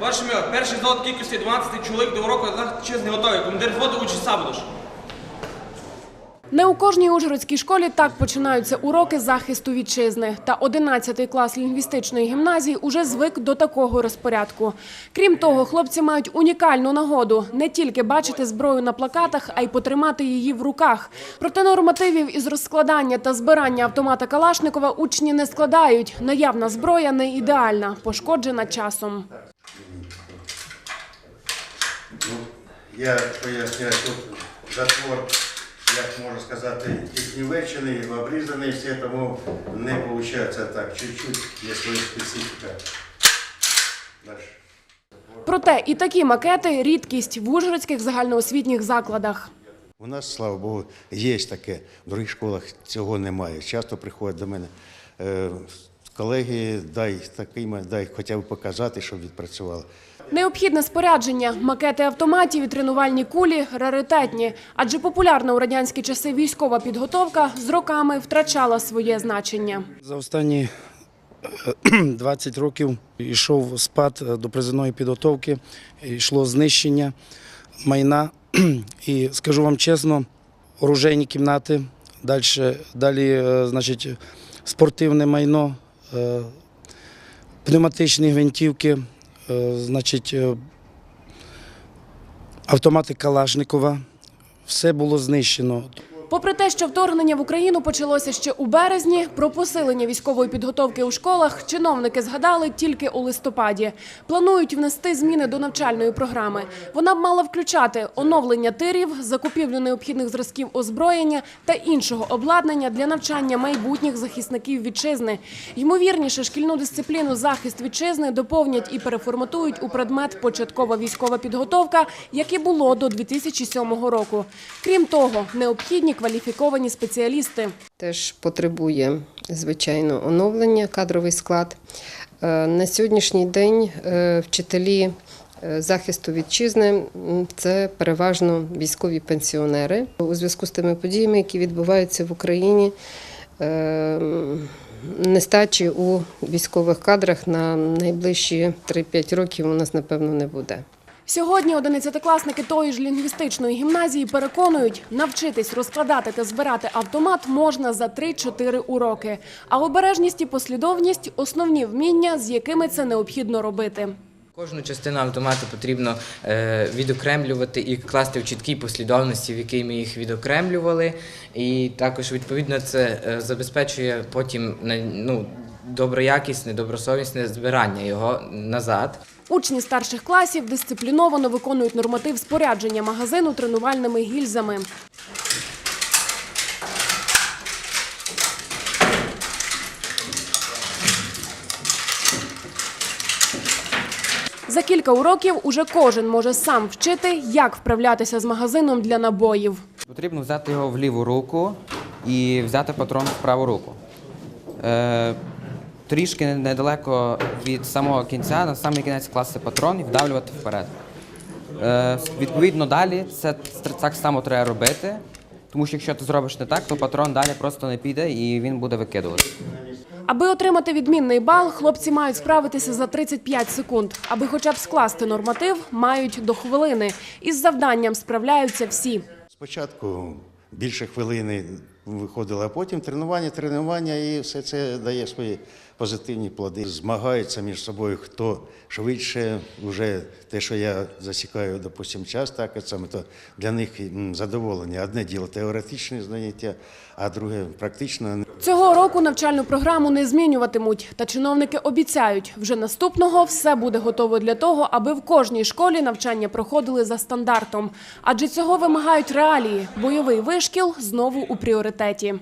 Ваше мило, перший золот кількості 12 чоловік до уроку не готовий. Командир взводу учить сабудуш. Не у кожній ужгородській школі так починаються уроки захисту вітчизни. Та 11 клас лінгвістичної гімназії уже звик до такого розпорядку. Крім того, хлопці мають унікальну нагоду не тільки бачити зброю на плакатах, а й потримати її в руках. Проте нормативів із розскладання та збирання автомата Калашникова учні не складають. Наявна зброя не ідеальна, пошкоджена часом. Я поясняю, тут затвор, як можна сказати, технівечений, обрізаний, все, тому не виходить так. Чуть-чуть є своя специфіка. Дальше. Проте і такі макети рідкість в ужгородських загальноосвітніх закладах. У нас, слава Богу, є таке. В других школах цього немає. Часто приходять до мене е, колеги, дай такий, ма- дай хоча б показати, щоб відпрацювали. Необхідне спорядження, макети автоматів і тренувальні кулі раритетні, адже популярна у радянські часи військова підготовка з роками втрачала своє значення. За останні е, 20 років йшов спад е, до призовної підготовки, йшло знищення майна. І скажу вам чесно, оружейні кімнати, далі, далі е, значить, спортивне майно, пневматичні гвинтівки, е, значить, е, автомати Калашникова. Все було знищено. Попри те, що вторгнення в Україну почалося ще у березні, про посилення військової підготовки у школах чиновники згадали тільки у листопаді. Планують внести зміни до навчальної програми. Вона б мала включати оновлення тирів, закупівлю необхідних зразків озброєння та іншого обладнання для навчання майбутніх захисників вітчизни. Ймовірніше, шкільну дисципліну захист вітчизни доповнять і переформатують у предмет початкова військова підготовка, як і було до 2007 року. Крім того, необхідні кваліфіковані спеціалісти. теж потребує, звичайно, оновлення кадровий склад. Е, На сьогоднішній день е, вчителі е, захисту вітчизни це переважно військові пенсіонери. У зв'язку з тими подіями, які відбуваються в Україні, нестачі у військових кадрах на найближчі 3-5 років у нас, напевно, не буде. Сьогодні одинадцятикласники тої ж лінгвістичної гімназії переконують, навчитись розкладати та збирати автомат можна за 3-4 уроки. А обережність і послідовність – основні вміння, з якими це необхідно робити. Кожну частину автомату потрібно е, відокремлювати і класти в чіткій послідовності, в якій ми їх відокремлювали. І також відповідно це е, забезпечує потім ну, доброякісне, добросовісне збирання його назад. Учні старших класів дисципліновано виконують норматив спорядження магазину тренувальними гільзами. За кілька уроків уже кожен може сам вчити, як вправлятися з магазином для набоїв. Потрібно взяти його в ліву руку і взяти патрон в праву руку. Трішки недалеко від самого кінця, на самий кінець класти патрон і вдавлювати вперед. Е, відповідно, далі це так само треба робити, тому що якщо ти зробиш не так, то патрон далі просто не піде і він буде викидувати. Аби отримати відмінний бал, хлопці мають справитися за 35 секунд. Аби хоча б скласти норматив, мають до хвилини. Із завданням справляються всі. Спочатку більше хвилини виходило, а потім тренування, тренування, і все це дає свої позитивні плоди. Змагаються між собою, хто швидше, вже те, що я засікаю, допустим, час, так саме, то для них задоволення. Одне діло теоретичне заняття, а друге практично. Цього року навчальну програму не змінюватимуть. Та чиновники обіцяють, вже наступного все буде готово для того, аби в кожній школі навчання проходили за стандартом. Адже цього вимагають реалії. Бойовий вишкіл знову у пріоритеті університеті.